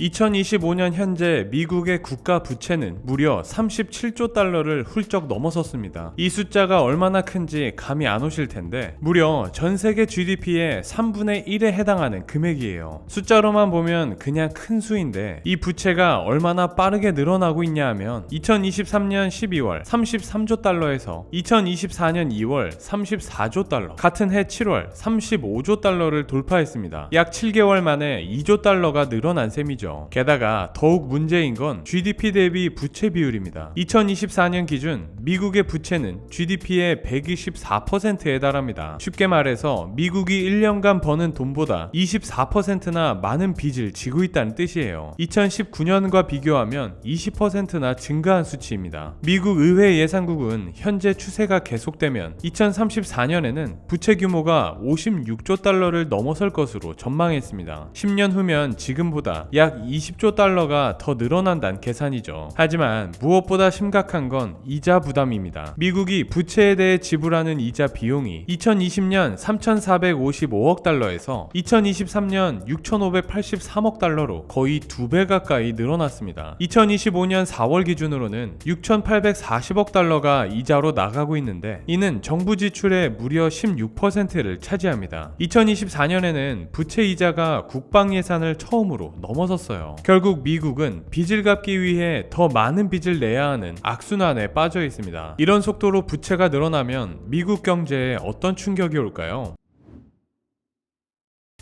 2025년 현재 미국의 국가 부채는 무려 37조 달러를 훌쩍 넘어섰습니다. 이 숫자가 얼마나 큰지 감이 안 오실 텐데 무려 전 세계 GDP의 3분의 1에 해당하는 금액이에요. 숫자로만 보면 그냥 큰 수인데 이 부채가 얼마나 빠르게 늘어나고 있냐 하면 2023년 12월 33조 달러에서 2024년 2월 34조 달러, 같은 해 7월 35조 달러를 돌파했습니다. 약 7개월 만에 2조 달러가 늘어난 셈이죠. 게다가 더욱 문제인 건 GDP 대비 부채 비율입니다. 2024년 기준 미국의 부채는 GDP의 124%에 달합니다. 쉽게 말해서 미국이 1년간 버는 돈보다 24%나 많은 빚을 지고 있다는 뜻이에요. 2019년과 비교하면 20%나 증가한 수치입니다. 미국 의회 예산국은 현재 추세가 계속되면 2034년에는 부채 규모가 56조 달러를 넘어설 것으로 전망했습니다. 10년 후면 지금보다 약 20조 달러가 더 늘어난다는 계산이죠. 하지만 무엇보다 심각한 건 이자 부담입니다. 미국이 부채에 대해 지불하는 이자 비용이 2020년 3,455억 달러에서 2023년 6,583억 달러로 거의 두 배 가까이 늘어났습니다. 2025년 4월 기준으로는 6,840억 달러가 이자로 나가고 있는데 이는 정부 지출의 무려 16%를 차지합니다. 2024년에는 부채 이자가 국방 예산을 처음으로 넘어섰 어요. 결국 미국은 빚을 갚기 위해 더 많은 빚을 내야 하는 악순환에 빠져 있습니다. 이런 속도로 부채가 늘어나면 미국 경제에 어떤 충격이 올까요?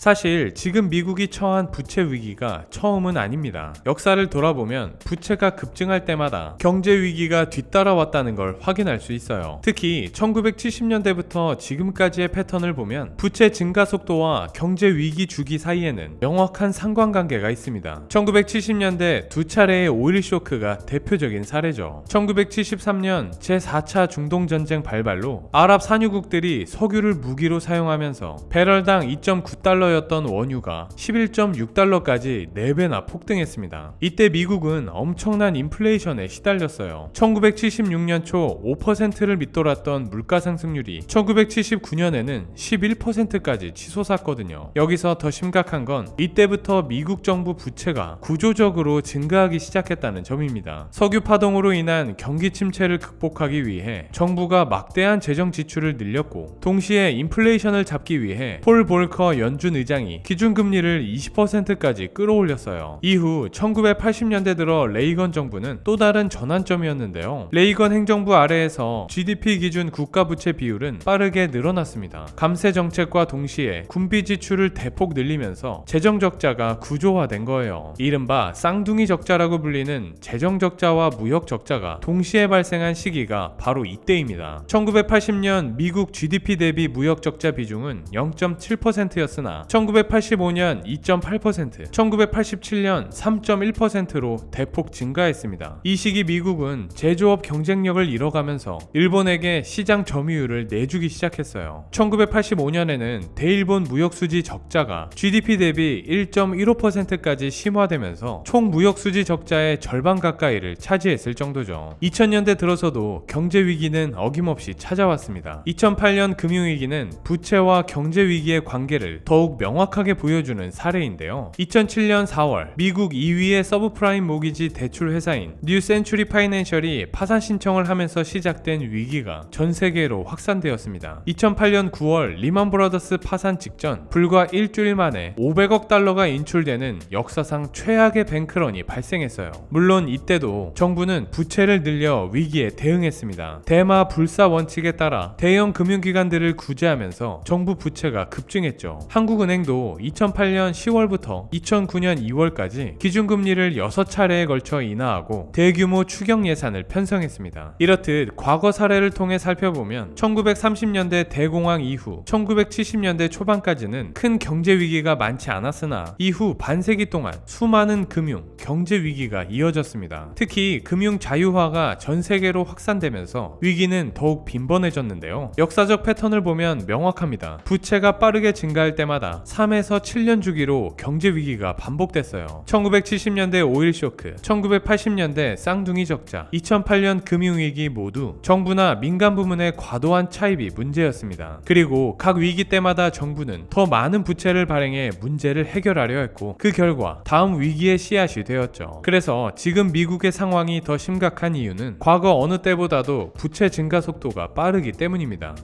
사실 지금 미국이 처한 부채 위기가 처음은 아닙니다. 역사를 돌아보면 부채가 급증할 때마다 경제 위기가 뒤따라왔다는 걸 확인할 수 있어요. 특히 1970년대부터 지금까지의 패턴을 보면 부채 증가 속도와 경제 위기 주기 사이에는 명확한 상관관계가 있습니다. 1970년대 두 차례의 오일 쇼크가 대표적인 사례죠. 1973년 제4차 중동 전쟁 발발로 아랍 산유국들이 석유를 무기로 사용하면서 배럴당 2.9달러 달러였던 원유가 11.6달러까지 4배나 폭등했습니다. 이때 미국은 엄청난 인플레이션에 시달렸어요. 1976년 초 5%를 밑돌았던 물가 상승률이 1979년에는 11%까지 치솟았거든요. 여기서 더 심각한 건 이때부터 미국 정부 부채가 구조적으로 증가하기 시작했다는 점입니다. 석유 파동으로 인한 경기 침체를 극복하기 위해 정부가 막대한 재정 지출을 늘렸고 동시에 인플레이션을 잡기 위해 폴 볼커 연준 의장이 기준금리를 20%까지 끌어올렸어요. 이후 1980년대 들어 레이건 정부는 또 다른 전환점이었는데요. 레이건 행정부 아래에서 GDP 기준 국가부채 비율은 빠르게 늘어났습니다. 감세 정책과 동시에 군비 지출을 대폭 늘리면서 재정 적자가 구조화된 거예요. 이른바 쌍둥이 적자라고 불리는 재정 적자와 무역 적자가 동시에 발생한 시기가 바로 이때입니다. 1980년 미국 GDP 대비 무역 적자 비중은 0.7%였으나 1985년 2.8%, 1987년 3.1%로 대폭 증가했습니다. 이 시기 미국은 제조업 경쟁력을 잃어가면서 일본에게 시장 점유율을 내주기 시작했어요. 1985년에는 대일본 무역 수지 적자가 GDP 대비 1.15%까지 심화되면서 총 무역 수지 적자의 절반 가까이를 차지했을 정도죠. 2000년대 들어서도 경제 위기는 어김없이 찾아왔습니다. 2008년 금융위기는 부채와 경제 위기의 관계를 더욱 명확하게 보여주는 사례인데요. 2007년 4월 미국 2위의 서브프라임 모기지 대출 회사인 뉴 센츄리 파이낸셜이 파산 신청을 하면서 시작된 위기가 전 세계로 확산되었습니다. 2008년 9월 리만 브라더스 파산 직전 불과 일주일 만에 500억 달러가 인출되는 역사상 최악의 뱅크런이 발생했어요. 물론 이때도 정부는 부채를 늘려 위기에 대응했습니다. 대마 불사 원칙에 따라 대형 금융기관들을 구제하면서 정부 부채가 급증했죠. 한국은 행도 2008년 10월부터 2009년 2월까지 기준금리를 6차례에 걸쳐 인하하고 대규모 추경 예산을 편성했습니다. 이렇듯 과거 사례를 통해 살펴보면 1930년대 대공황 이후 1970년대 초반까지는 큰 경제 위기가 많지 않았으나 이후 반세기 동안 수많은 금융, 경제 위기가 이어졌습니다. 특히 금융 자유화가 전 세계로 확산되면서 위기는 더욱 빈번해졌는데요. 역사적 패턴을 보면 명확합니다. 부채가 빠르게 증가할 때마다 때마다 3에서 7년 주기로 경제 위기가 반복됐어요. 1970년대 오일 쇼크, 1980년대 쌍둥이 적자, 2008년 금융 위기 모두 정부나 민간 부문의 과도한 차입이 문제였습니다. 그리고 각 위기 때마다 정부는 더 많은 부채를 발행해 문제를 해결하려 했고 그 결과 다음 위기의 씨앗이 되었죠. 그래서 지금 미국의 상황이 더 심각한 이유는 과거 어느 때보다도 부채 증가 속도가 빠르기 때문입니다.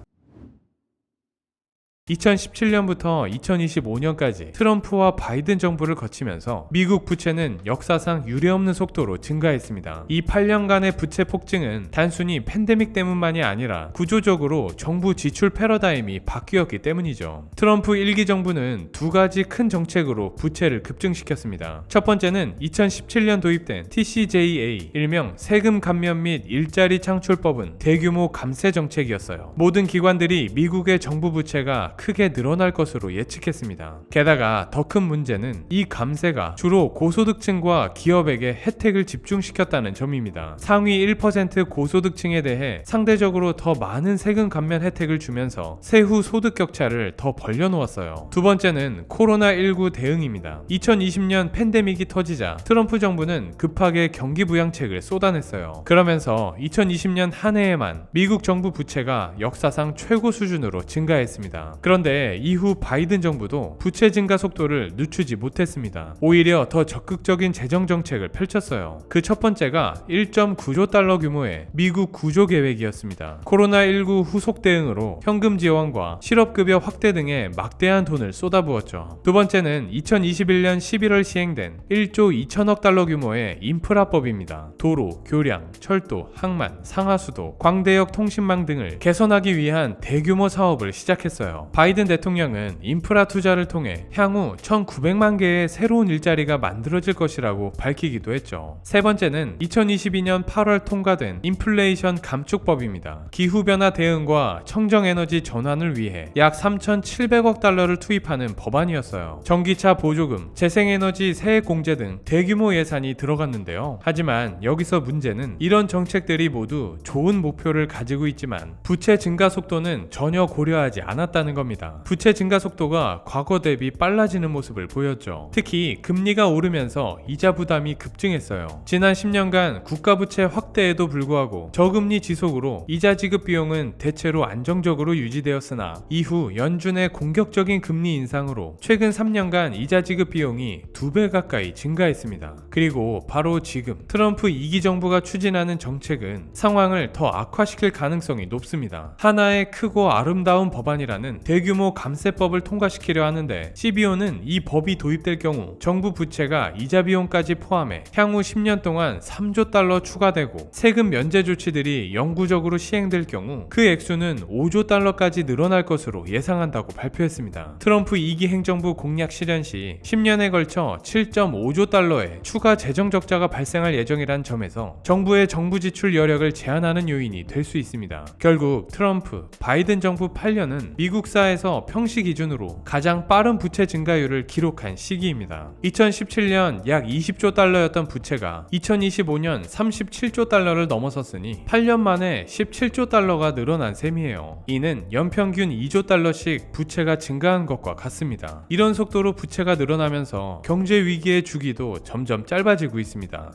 2017년부터 2025년까지 트럼프와 바이든 정부를 거치면서 미국 부채는 역사상 유례없는 속도로 증가했습니다. 이 8년간의 부채 폭증은 단순히 팬데믹 때문만이 아니라 구조적으로 정부 지출 패러다임이 바뀌었기 때문이죠. 트럼프 1기 정부는 두 가지 큰 정책으로 부채를 급증시켰습니다. 첫 번째는 2017년 도입된 TCJA, 일명 세금 감면 및 일자리 창출법은 대규모 감세 정책이었어요. 모든 기관들이 미국의 정부 부채가 크게 늘어날 것으로 예측했습니다. 게다가 더 큰 문제는 이 감세가 주로 고소득층과 기업에게 혜택을 집중시켰다는 점입니다. 상위 1% 고소득층에 대해 상대적으로 더 많은 세금 감면 혜택을 주면서 세후 소득 격차를 더 벌려놓았어요. 두 번째는 코로나19 대응입니다. 2020년 팬데믹이 터지자 트럼프 정부는 급하게 경기 부양책을 쏟아냈어요. 그러면서 2020년 한 해에만 미국 정부 부채가 역사상 최고 수준으로 증가했습니다. 그런데 이후 바이든 정부도 부채 증가 속도를 늦추지 못했습니다. 오히려 더 적극적인 재정 정책을 펼쳤어요. 그 첫 번째가 1.9조 달러 규모의 미국 구조 계획이었습니다. 코로나19 후속 대응으로 현금 지원과 실업급여 확대 등에 막대한 돈을 쏟아부었죠. 두 번째는 2021년 11월 시행된 1조 2천억 달러 규모의 인프라법입니다. 도로, 교량, 철도, 항만, 상하수도, 광대역 통신망 등을 개선하기 위한 대규모 사업을 시작했어요. 바이든 대통령은 인프라 투자를 통해 향후 1,900만 개의 새로운 일자리가 만들어질 것이라고 밝히기도 했죠. 세 번째는 2022년 8월 통과된 인플레이션 감축법입니다. 기후변화 대응과 청정에너지 전환을 위해 약 3,700억 달러를 투입하는 법안이었어요. 전기차 보조금, 재생에너지 세액 공제 등 대규모 예산이 들어갔는데요. 하지만 여기서 문제는 이런 정책들이 모두 좋은 목표를 가지고 있지만 부채 증가 속도는 전혀 고려하지 않았다는 겁니다. 부채 증가 속도가 과거 대비 빨라지는 모습을 보였죠. 특히 금리가 오르면서 이자 부담이 급증했어요. 지난 10년간 국가 부채 확대에도 불구하고 저금리 지속으로 이자 지급 비용은 대체로 안정적으로 유지되었으나 이후 연준의 공격적인 금리 인상으로 최근 3년간 이자 지급 비용이 두배 가까이 증가했습니다. 그리고 바로 지금 트럼프 2기 정부가 추진하는 정책은 상황을 더 악화시킬 가능성이 높습니다. 하나의 크고 아름다운 법안이라는 대규모 감세법을 통과시키려 하는데 CBO는 이 법이 도입될 경우 정부 부채가 이자 비용까지 포함해 향후 10년 동안 3조 달러 추가되고 세금 면제 조치들이 영구적으로 시행될 경우 그 액수는 5조 달러까지 늘어날 것으로 예상한다고 발표했습니다. 트럼프 2기 행정부 공약 실현 시 10년에 걸쳐 7.5조 달러의 추가 재정 적자가 발생할 예정이란 점에서 정부의 정부 지출 여력을 제한하는 요인이 될 수 있습니다. 결국 트럼프, 바이든 정부 8년은 미국사 에서 평시 기준으로 가장 빠른 부채 증가율을 기록한 시기입니다. 2017년 약 20조 달러였던 부채가 2025년 37조 달러를 넘어섰으니 8년 만에 17조 달러가 늘어난 셈이에요. 이는 연평균 2조 달러씩 부채가 증가한 것과 같습니다. 이런 속도로 부채가 늘어나면서 경제 위기의 주기도 점점 짧아지고 있습니다.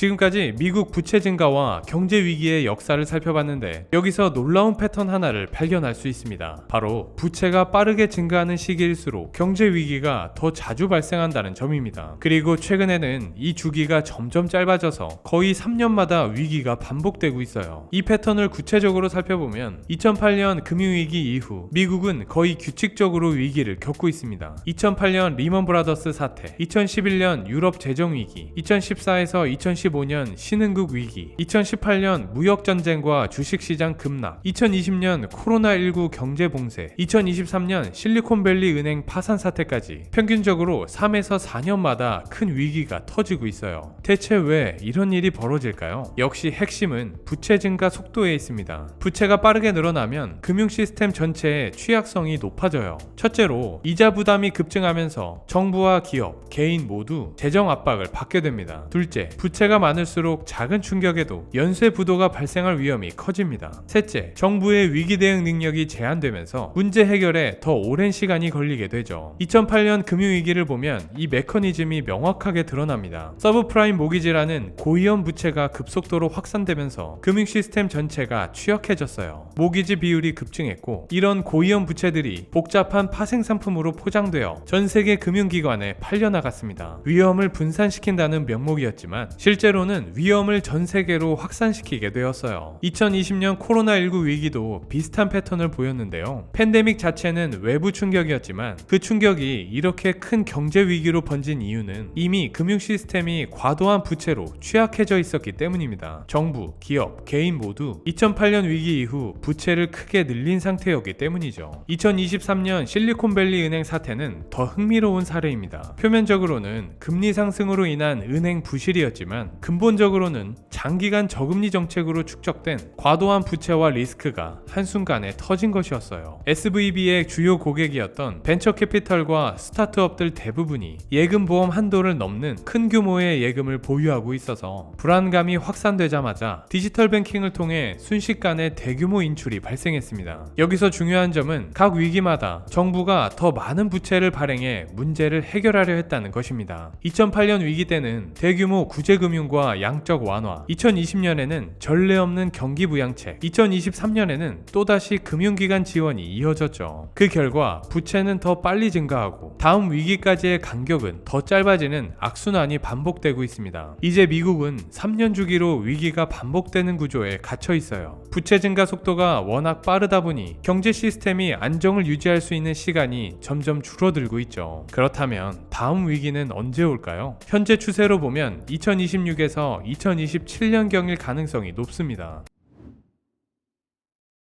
지금까지 미국 부채 증가와 경제 위기의 역사를 살펴봤는데 여기서 놀라운 패턴 하나를 발견할 수 있습니다. 바로 부채가 빠르게 증가하는 시기일수록 경제 위기가 더 자주 발생한다는 점입니다. 그리고 최근에는 이 주기가 점점 짧아져서 거의 3년마다 위기가 반복되고 있어요. 이 패턴을 구체적으로 살펴보면 2008년 금융위기 이후 미국은 거의 규칙적으로 위기를 겪고 있습니다. 2008년 리먼 브라더스 사태, 2011년 유럽 재정 위기, 2014에서 2015 2015년 신흥국 위기, 2018년 무역 전쟁과 주식 시장 급락, 2020년 코로나19 경제 봉쇄, 2023년 실리콘밸리 은행 파산 사태까지 평균적으로 3에서 4년마다 큰 위기가 터지고 있어요. 대체 왜 이런 일이 벌어질까요? 역시 핵심은 부채 증가 속도에 있습니다. 부채가 빠르게 늘어나면 금융 시스템 전체의 취약성이 높아져요. 첫째로 이자 부담이 급증하면서 정부와 기업, 개인 모두 재정 압박을 받게 됩니다. 둘째, 부채가 많을수록 작은 충격에도 연쇄 부도가 발생할 위험이 커집니다. 셋째, 정부의 위기 대응 능력이 제한되면서 문제 해결에 더 오랜 시간이 걸리게 되죠. 2008년 금융위기를 보면 이 메커니즘이 명확하게 드러납니다. 서브프라임 모기지라는 고위험 부채가 급속도로 확산되면서 금융 시스템 전체가 취약해졌어요. 모기지 비율이 급증했고 이런 고위험 부채들이 복잡한 파생 상품으로 포장되어 전 세계 금융기관에 팔려나갔습니다. 위험을 분산시킨다는 명목이었지만 실제 로는 위험을 전 세계로 확산시키게 되었어요. 2020년 코로나19 위기도 비슷한 패턴을 보였는데요. 팬데믹 자체는 외부 충격이었지만 그 충격이 이렇게 큰 경제 위기로 번진 이유는 이미 금융 시스템이 과도한 부채로 취약해져 있었기 때문입니다. 정부, 기업, 개인 모두 2008년 위기 이후 부채를 크게 늘린 상태였기 때문이죠. 2023년 실리콘밸리 은행 사태는 더 흥미로운 사례입니다. 표면적으로는 금리 상승으로 인한 은행 부실이었 근본적으로는 장기간 저금리 정책으로 축적된 과도한 부채와 리스크가 한순간에 터진 것이었어요. SVB의 주요 고객이었던 벤처 캐피털과 스타트업들 대부분이 예금 보험 한도를 넘는 큰 규모의 예금을 보유하고 있어서 불안감이 확산되자마자 디지털 뱅킹을 통해 순식간에 대규모 인출이 발생했습니다. 여기서 중요한 점은 각 위기마다 정부가 더 많은 부채를 발행해 문제를 해결하려 했다는 것입니다. 2008년 위기 때는 대규모 구제금융 과 양적 완화, 2020년에는 전례 없는 경기 부양책, 2023년에는 또다시 금융기관 지원이 이어졌죠. 그 결과 부채는 더 빨리 증가하고 다음 위기까지의 간격은 더 짧아지는 악순환이 반복되고 있습니다. 이제 미국은 3년 주기로 위기가 반복되는 구조에 갇혀 있어요. 부채 증가 속도가 워낙 빠르다 보니 경제 시스템이 안정을 유지할 수 있는 시간이 점점 줄어들고 있죠. 그렇다면 다음 위기는 언제 올까요? 현재 추세로 보면 2026 에서 2027년경일 가능성이 높습니다.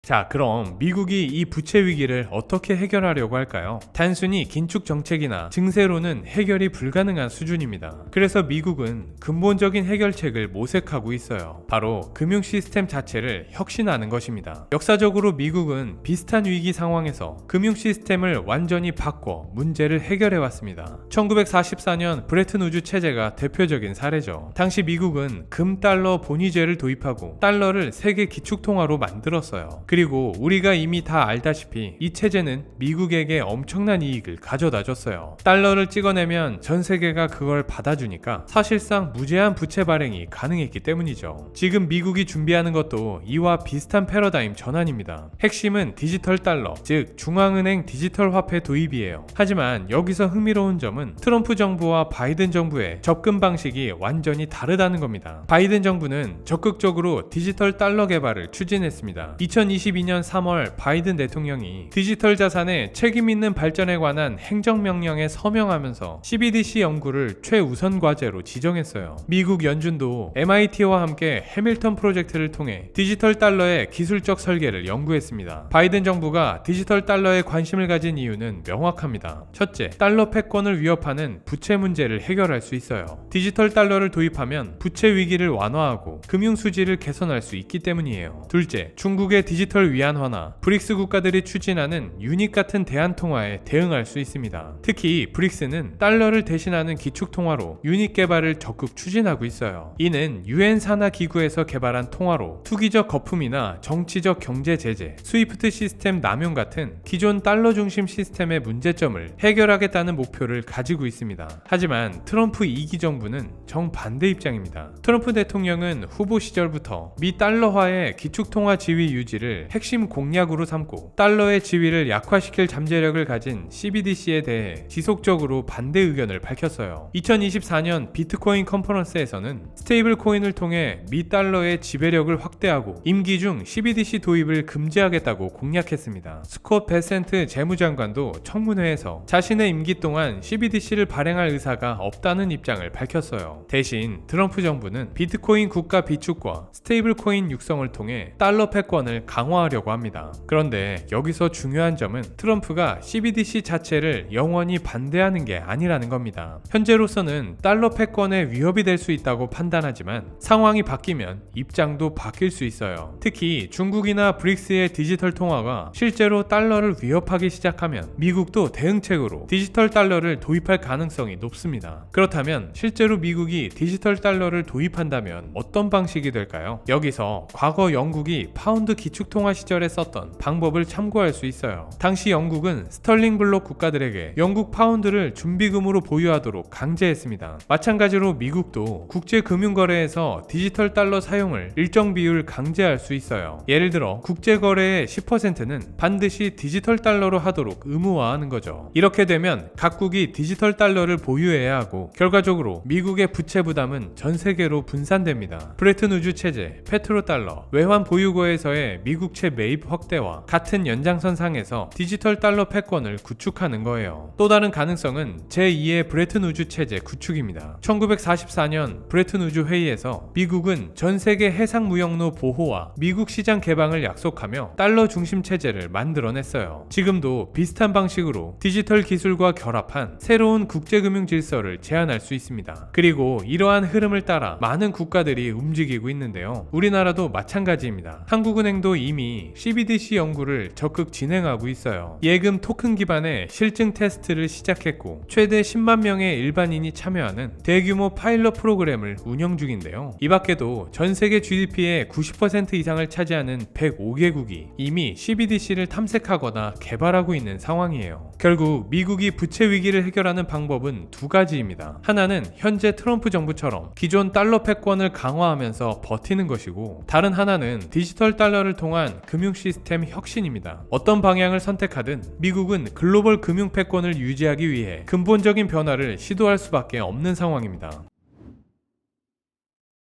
자, 그럼 미국이 이 부채 위기를 어떻게 해결하려고 할까요? 단순히 긴축 정책이나 증세로는 해결이 불가능한 수준입니다. 그래서 미국은 근본적인 해결책을 모색하고 있어요. 바로 금융 시스템 자체를 혁신하는 것입니다. 역사적으로 미국은 비슷한 위기 상황에서 금융 시스템을 완전히 바꿔 문제를 해결해 왔습니다. 1944년 브레튼 우주 체제가 대표적인 사례죠. 당시 미국은 금 달러 본위제를 도입하고 달러를 세계 기축통화로 만들었어요. 그리고 우리가 이미 다 알다시피 이 체제는 미국에게 엄청난 이익을 가져다 줬어요. 달러를 찍어내면 전 세계가 그걸 받아주니까 사실상 무제한 부채 발행이 가능했기 때문이죠. 지금 미국이 준비하는 것도 이와 비슷한 패러다임 전환입니다. 핵심은 디지털 달러, 즉 중앙은행 디지털 화폐 도입이에요. 하지만 여기서 흥미로운 점은 트럼프 정부와 바이든 정부의 접근 방식이 완전히 다르다는 겁니다. 바이든 정부는 적극적으로 디지털 달러 개발을 추진했습니다. 2022년 3월 바이든 대통령이 디지털 자산의 책임 있는 발전에 관한 행정명령에 서명하면서 CBDC 연구를 최우선 과제로 지정했어요. 미국 연준도 MIT와 함께 해밀턴 프로젝트를 통해 디지털 달러의 기술적 설계를 연구했습니다. 바이든 정부가 디지털 달러에 관심을 가진 이유는 명확합니다. 첫째, 달러 패권을 위협하는 부채 문제를 해결할 수 있어요. 디지털 달러를 도입하면 부채 위기를 완화하고 금융 수지를 개선할 수 있기 때문이에요. 둘째, 중국의 디지털 위안화나 브릭스 국가들이 추진하는 유닛 같은 대안 통화에 대응할 수 있습니다. 특히 브릭스는 달러를 대신하는 기축 통화로 유닛 개발을 적극 추진하고 있어요. 이는 유엔 산하 기구에서 개발한 통화로 투기적 거품이나 정치적 경제 제재, 스위프트 시스템 남용 같은 기존 달러 중심 시스템의 문제점을 해결하겠다는 목표를 가지고 있습니다. 하지만 트럼프 2기 정부는 정반대 입장입니다. 트럼프 대통령은 후보 시절부터 미 달러화의 기축 통화 지위 유지를 핵심 공약으로 삼고 달러의 지위를 약화시킬 잠재력을 가진 CBDC에 대해 지속적으로 반대 의견을 밝혔어요. 2024년 비트코인 컨퍼런스에서는 스테이블 코인을 통해 미 달러의 지배력을 확대하고 임기 중 CBDC 도입을 금지하겠다고 공약했습니다. 스콧 베센트 재무장관도 청문회에서 자신의 임기 동안 CBDC를 발행할 의사가 없다는 입장을 밝혔어요. 대신 트럼프 정부는 비트코인 국가 비축과 스테이블 코인 육성을 통해 달러 패권을 강화 강화하려고 합니다. 그런데 여기서 중요한 점은 트럼프가 CBDC 자체를 영원히 반대하는 게 아니라는 겁니다. 현재로서는 달러 패권에 위협이 될 수 있다고 판단하지만 상황이 바뀌면 입장도 바뀔 수 있어요. 특히 중국이나 브릭스의 디지털 통화가 실제로 달러를 위협하기 시작하면 미국도 대응책으로 디지털 달러를 도입할 가능성이 높습니다. 그렇다면 실제로 미국이 디지털 달러를 도입한다면 어떤 방식이 될까요? 여기서 과거 영국이 파운드 기축 통화 시절에 썼던 방법을 참고할 수 있어요. 당시 영국은 스털링 블록 국가들에게 영국 파운드를 준비금으로 보유하도록 강제했습니다. 마찬가지로 미국도 국제 금융 거래에서 디지털 달러 사용을 일정 비율 강제할 수 있어요. 예를 들어 국제 거래의 10%는 반드시 디지털 달러로 하도록 의무화하는 거죠. 이렇게 되면 각국이 디지털 달러를 보유해야 하고 결과적으로 미국의 부채 부담은 전 세계로 분산됩니다. 브레튼 우주 체제, 페트로 달러, 외환 보유고에서의 미국 채 매입 확대와 같은 연장선상에서 디지털 달러 패권을 구축하는 거예요. 또 다른 가능성은 제2의 브레튼 우주 체제 구축입니다. 1944년 브레튼 우주 회의에서 미국은 전 세계 해상 무역로 보호와 미국 시장 개방을 약속하며 달러 중심 체제를 만들어냈어요. 지금도 비슷한 방식으로 디지털 기술과 결합한 새로운 국제금융 질서를 제안할 수 있습니다. 그리고 이러한 흐름을 따라 많은 국가들이 움직이고 있는데요. 우리나라도 마찬가지입니다. 한국은행도 이미 CBDC 연구를 적극 진행하고 있어요. 예금 토큰 기반의 실증 테스트를 시작했고 최대 10만 명의 일반인이 참여하는 대규모 파일럿 프로그램을 운영 중인데요. 이 밖에도 전 세계 GDP의 90% 이상을 차지하는 105개국이 이미 CBDC를 탐색하거나 개발하고 있는 상황이에요. 결국 미국이 부채 위기를 해결하는 방법은 두 가지입니다. 하나는 현재 트럼프 정부처럼 기존 달러 패권을 강화하면서 버티는 것이고 다른 하나는 디지털 달러를 통한 금융 시스템 혁신입니다. 어떤 방향을 선택하든 미국은 글로벌 금융 패권을 유지하기 위해 근본적인 변화를 시도할 수밖에 없는 상황입니다.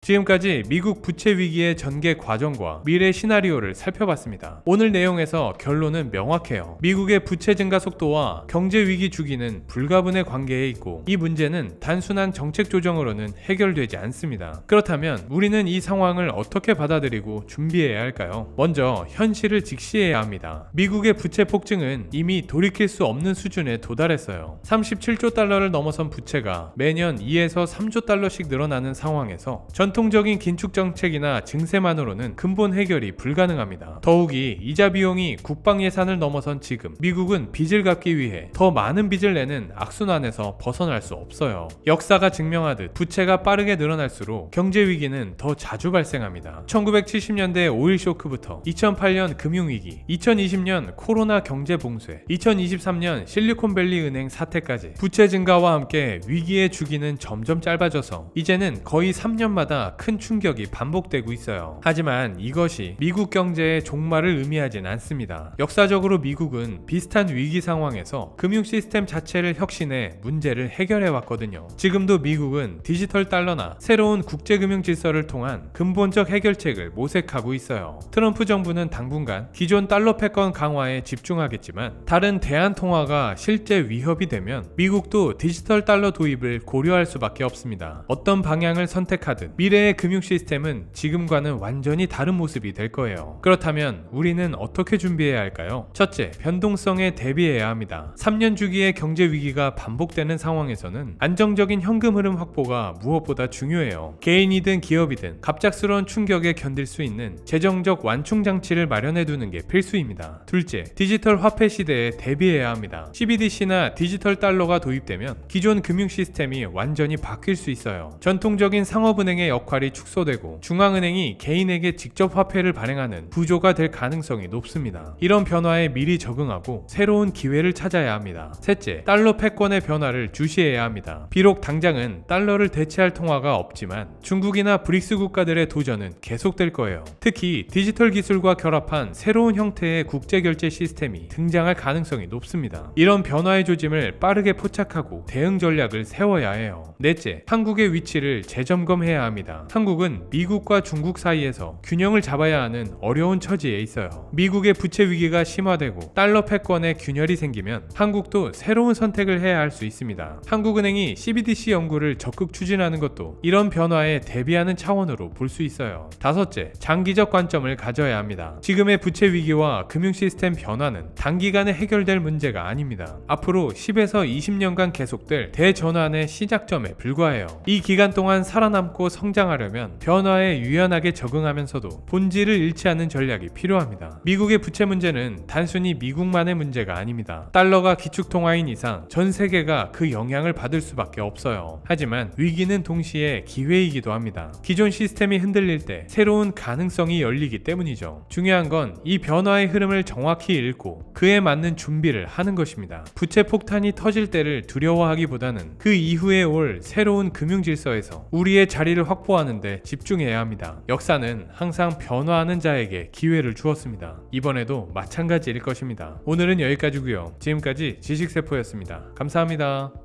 지금까지 미국 부채 위기의 전개 과정과 미래 시나리오를 살펴봤습니다. 오늘 내용에서 결론은 명확해요. 미국의 부채 증가 속도와 경제 위기 주기는 불가분의 관계에 있고 이 문제는 단순한 정책 조정으로는 해결되지 않습니다. 그렇다면 우리는 이 상황을 어떻게 받아들이고 준비해야 할까요? 먼저 현실을 직시해야 합니다. 미국의 부채 폭증은 이미 돌이킬 수 없는 수준에 도달했어요. 37조 달러를 넘어선 부채가 매년 2에서 3조 달러씩 늘어나는 상황에서 전 전통적인 긴축 정책이나 증세만으로는 근본 해결이 불가능합니다. 더욱이 이자 비용이 국방 예산을 넘어선 지금 미국은 빚을 갚기 위해 더 많은 빚을 내는 악순환에서 벗어날 수 없어요. 역사가 증명하듯 부채가 빠르게 늘어날수록 경제 위기는 더 자주 발생합니다. 1970년대 오일 쇼크부터 2008년 금융 위기, 2020년 코로나 경제 봉쇄, 2023년 실리콘밸리 은행 사태까지 부채 증가와 함께 위기의 주기는 점점 짧아져서 이제는 거의 3년마다 큰 충격이 반복되고 있어요. 하지만 이것이 미국 경제의 종말을 의미하진 않습니다. 역사적으로 미국은 비슷한 위기 상황에서 금융 시스템 자체를 혁신해 문제를 해결해 왔거든요. 지금도 미국은 디지털 달러나 새로운 국제 금융 질서를 통한 근본적 해결책을 모색하고 있어요. 트럼프 정부는 당분간 기존 달러 패권 강화에 집중하겠지만 다른 대안 통화가 실제 위협이 되면 미국도 디지털 달러 도입을 고려할 수밖에 없습니다. 어떤 방향을 선택하든 미래 미래의 금융 시스템은 지금과는 완전히 다른 모습이 될 거예요. 그렇다면 우리는 어떻게 준비해야 할까요? 첫째, 변동성에 대비해야 합니다. 3년 주기의 경제 위기가 반복되는 상황에서는 안정적인 현금 흐름 확보가 무엇보다 중요해요. 개인이든 기업이든 갑작스러운 충격에 견딜 수 있는 재정적 완충 장치를 마련해 두는 게 필수입니다. 둘째, 디지털 화폐 시대에 대비해야 합니다. CBDC나 디지털 달러가 도입되면 기존 금융 시스템이 완전히 바뀔 수 있어요. 전통적인 상업은행의 역 역할이 축소되고 중앙은행이 개인에게 직접 화폐를 발행하는 구조가 될 가능성이 높습니다. 이런 변화에 미리 적응하고 새로운 기회를 찾아야 합니다. 셋째, 달러 패권의 변화를 주시해야 합니다. 비록 당장은 달러를 대체할 통화가 없지만 중국이나 브릭스 국가들의 도전은 계속될 거예요. 특히 디지털 기술과 결합한 새로운 형태의 국제 결제 시스템이 등장할 가능성이 높습니다. 이런 변화의 조짐을 빠르게 포착하고 대응 전략을 세워야 해요. 넷째, 한국의 위치를 재점검해야 합니다. 합니다. 한국은 미국과 중국 사이에서 균형을 잡아야 하는 어려운 처지에 있어요. 미국의 부채 위기가 심화되고 달러 패권에 균열이 생기면 한국도 새로운 선택을 해야 할 수 있습니다. 한국은행이 CBDC 연구를 적극 추진하는 것도 이런 변화에 대비하는 차원으로 볼 수 있어요. 다섯째, 장기적 관점을 가져야 합니다. 지금의 부채 위기와 금융 시스템 변화는 단기간에 해결될 문제가 아닙니다. 앞으로 10에서 20년간 계속될 대전환의 시작점에 불과해요. 이 기간 동안 살아남고 성장 하려면 변화에 유연하게 적응하면서도 본질을 잃지 않는 전략이 필요합니다. 미국의 부채 문제는 단순히 미국만의 문제가 아닙니다. 달러가 기축통화인 이상 전 세계가 그 영향을 받을 수밖에 없어요. 하지만 위기는 동시에 기회이기도 합니다. 기존 시스템이 흔들릴 때 새로운 가능성이 열리기 때문이죠. 중요한 건 이 변화의 흐름을 정확히 읽고 그에 맞는 준비를 하는 것입니다. 부채 폭탄이 터질 때를 두려워하기보다는 그 이후에 올 새로운 금융 질서에서 우리의 자리를 확보하는데 집중해야 합니다. 역사는 항상 변화하는 자에게 기회를 주었습니다. 이번에도 마찬가지일 것입니다. 오늘은 여기까지고요. 지금까지 지식세포였습니다. 감사합니다.